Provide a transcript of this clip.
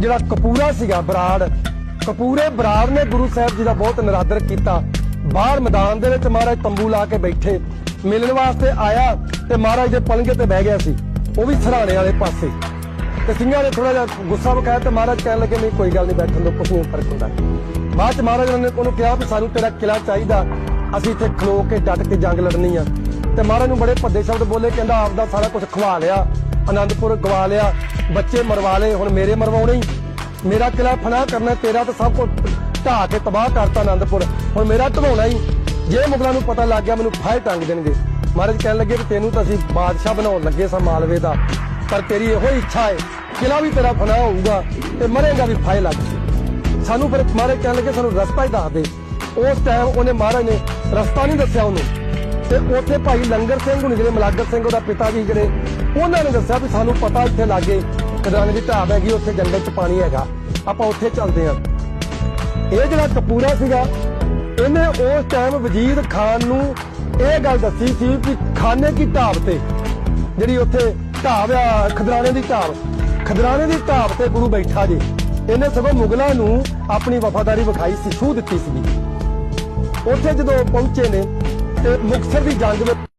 ਜਿਹੜਾ ਕਪੂਰਾ ਸੀਗਾ ਬਰਾੜ, ਕਪੂਰੇ ਬਰਾੜ ਨੇ ਗੁਰੂ ਸਾਹਿਬ ਜੀ ਦਾ ਬਹੁਤ ਨਿਰਾਦਰ ਕੀਤਾ। ਬਾਹਰ ਮੈਦਾਨ ਦੇ ਵਿੱਚ ਮਹਾਰਾਜ ਤੰਬੂ ਲਾ ਕੇ ਬੈਠੇ, ਮਿਲਣ ਵਾਸਤੇ ਆਇਆ ਤੇ ਮਹਾਰਾਜ ਦੇ ਪਲੰਗੇ ਤੇ ਬਹਿ ਗਿਆ ਸੀ। ਉਹ ਵੀ ਸਰਾਣੇ ਵਾਲੇ ਪਾਸੇ। ਤੇ ਸਿੰਘਾਂ ਨੇ ਥੋੜਾ ਜਿਹਾ ਗੁੱਸਾ ਵਿਖਾਇਆ ਤੇ ਮਹਾਰਾਜ ਕਹਿਣ ਲੱਗੇ, ਨਹੀਂ, ਕੋਈ ਗੱਲ ਨਹੀਂ, ਬੈਠਣ ਦੋ ਕੁਛ ਨਹੀਂ ਫ਼ਰਕ ਹੁੰਦਾ। ਬਾਅਦ ਚ ਮਹਾਰਾਜ ਨੇ ਉਹਨੂੰ ਕਿਹਾ ਵੀ ਸਾਨੂੰ ਤੇਰਾ ਕਿਲਾ ਚਾਹੀਦਾ। ਅਸੀਂ ਇੱਥੇ ਖਲੋ ਕੇ ਡਟ ਕੇ ਜੰਗ ਲੜਨੀ ਆ। ਤੇ ਮਹਾਰਾਜ ਨੂੰ ਬੜੇ ਭੱਦੇ ਸ਼ਬਦ ਬੋਲੇ, ਕਹਿੰਦਾ ਆਪਦਾ ਸਾਰਾ ਕੁਝ ਖਵਾ ਲਿਆ। ਆਨੰਦਪੁਰ ਗਵਾ ਲਿਆ। ਬੱਚੇ ਮਰਵਾ ਲਏ, ਹੁਣ ਮੇਰੇ ਮਰਵਾਉਣੇ ਹੀ। ਮੇਰਾ ਕਿਲਾ ਫਨਾ ਕਰਨਾ, ਤੇਰਾ ਤਾਂ ਸਭ ਕੁਝ ਢਾਹ ਕੇ ਤਬਾਹ ਕਰਤਾ ਆਨੰਦਪੁਰ ਹੁਣ ਮੇਰਾ ਢਵਾਉਣਾ ਹੀ। ਜੇ ਮੁਗਲਾਂ ਨੂੰ ਪਤਾ ਲੱਗ ਗਿਆ, ਮੈਨੂੰ ਫਾਇ ਟੰਗ ਦੇਣਗੇ। ਮਹਾਰਾਜ ਕਹਿਣ ਲੱਗੇ ਕਿ ਤੈਨੂੰ ਤਾਂ ਅਸੀਂ ਬਾਦਸ਼ਾਹ ਬਣਾਉਣ ਲੱਗੇ ਸਾਂ ਮਾਲਵੇ ਦਾ। ਪਰ ਤੇਰੀ ਇਹੋ ਹੀ ਇੱਛਾ ਹੈ ਕਿਲਾ ਵੀ ਤੇਰਾ ਫਨਾ ਹੋਊਗਾ ਤੇ ਮਰੇਗਾ ਵੀ ਫਾਇ ਲੱਗ ਜਾਊ। ਸਾਨੂੰ ਫਿਰ ਮਹਾਰਾਜ ਕਹਿਣ ਲੱਗੇ, ਸਾਨੂੰ ਰਸਤਾ ਹੀ ਦੱਸ ਦੇ। ਉਸ ਟਾਈਮ ਉਹਨੇ ਮਹਾਰਾਜ ਨੇ ਰਸਤਾ ਨਹੀਂ ਦੱਸਿਆ ਉਹਨੂੰ। ਤੇ ਉੱਥੇ ਭਾਈ ਲੰਗਰ ਸਿੰਘ ਹੁਣੀ ਜਿਹੜੇ ਮਲਾਗਰ ਸਿੰਘ ਉਹਦਾ ਪਿਤਾ ਜੀ ਜਿਹੜੇ, ਉਹਨਾਂ ਨੇ ਦੱਸਿਆ ਵੀ ਸਾਨੂੰ ਪਤਾ ਇੱਥੇ ਲਾਗੇ ਕਦਾਨੇ ਦੀ ਢਾਬ ਹੈਗੀ, ਉੱਥੇ ਜੰਗਲ 'ਚ ਪਾਣੀ ਹੈਗਾ। ਆਪਾਂ ਉੱਥੇ ਚੱਲਦੇ ਹਾਂ। ਇਹ ਜਿਹੜਾ ਕਪੂਰਾ ਸੀਗਾ, ਇਹਨੇ ਉਸ ਟਾਈਮ ਵਜ਼ੀਰ ਖਾਨ ਨੂੰ ਇਹ ਗੱਲ ਦੱਸੀ ਸੀ ਕਿ ਖਾਨੇ ਕੀ ਢਾਬ ਤੇ, ਜਿਹੜੀ ਉੱਥੇ ਢਾਬ ਆ, ਖਦਰਾਣੇ ਦੀ ਢਾਬ, ਖਦਰਾਣੇ ਦੀ ਢਾਬ ਤੇ ਗੁਰੂ ਬੈਠਾ ਜੀ। ਇਹਨੇ ਸਗੋਂ ਮੁਗਲਾਂ ਨੂੰ ਆਪਣੀ ਵਫਾਦਾਰੀ ਵਿਖਾਈ ਸੀ, ਛੂਹ ਦਿੱਤੀ ਸੀਗੀ। ਉੱਥੇ ਜਦੋਂ ਪਹੁੰਚੇ ਨੇ ਮੁਕਤਸਰ ਦੀ ਜੰਗ ਵਿੱਚ